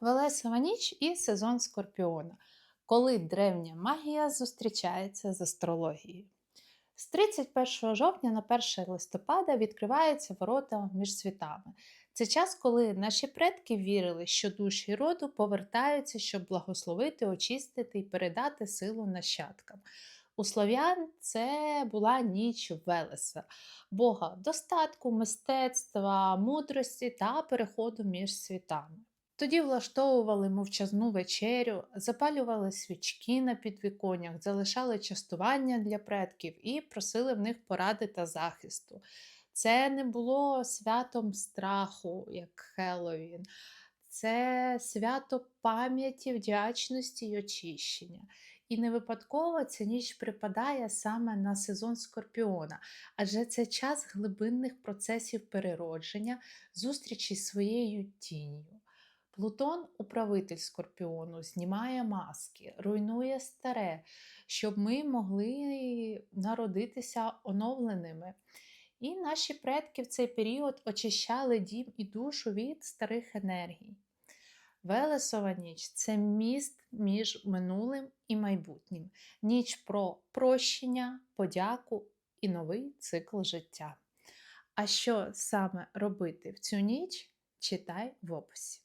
Велесова ніч і сезон Скорпіона, коли древня магія зустрічається з астрологією. З 31 жовтня на 1 листопада відкриваються ворота між світами. Це час, коли наші предки вірили, що душі роду повертаються, щоб благословити, очистити і передати силу нащадкам. У слов'ян це була ніч Велеса, Бога достатку, мистецтва, мудрості та переходу між світами. Тоді влаштовували мовчазну вечерю, запалювали свічки на підвіконнях, залишали частування для предків і просили в них поради та захисту. Це не було святом страху, як Хеллоуін. Це свято пам'яті, вдячності й очищення. І не випадково ця ніч припадає саме на сезон Скорпіона, адже це час глибинних процесів переродження, зустрічі з своєю тінню. Плутон, управитель Скорпіону, знімає маски, руйнує старе, щоб ми могли народитися оновленими. І наші предки в цей період очищали дім і душу від старих енергій. Велесова ніч це міст між минулим і майбутнім, ніч про прощення, подяку і новий цикл життя. А що саме робити в цю ніч, читай в описі.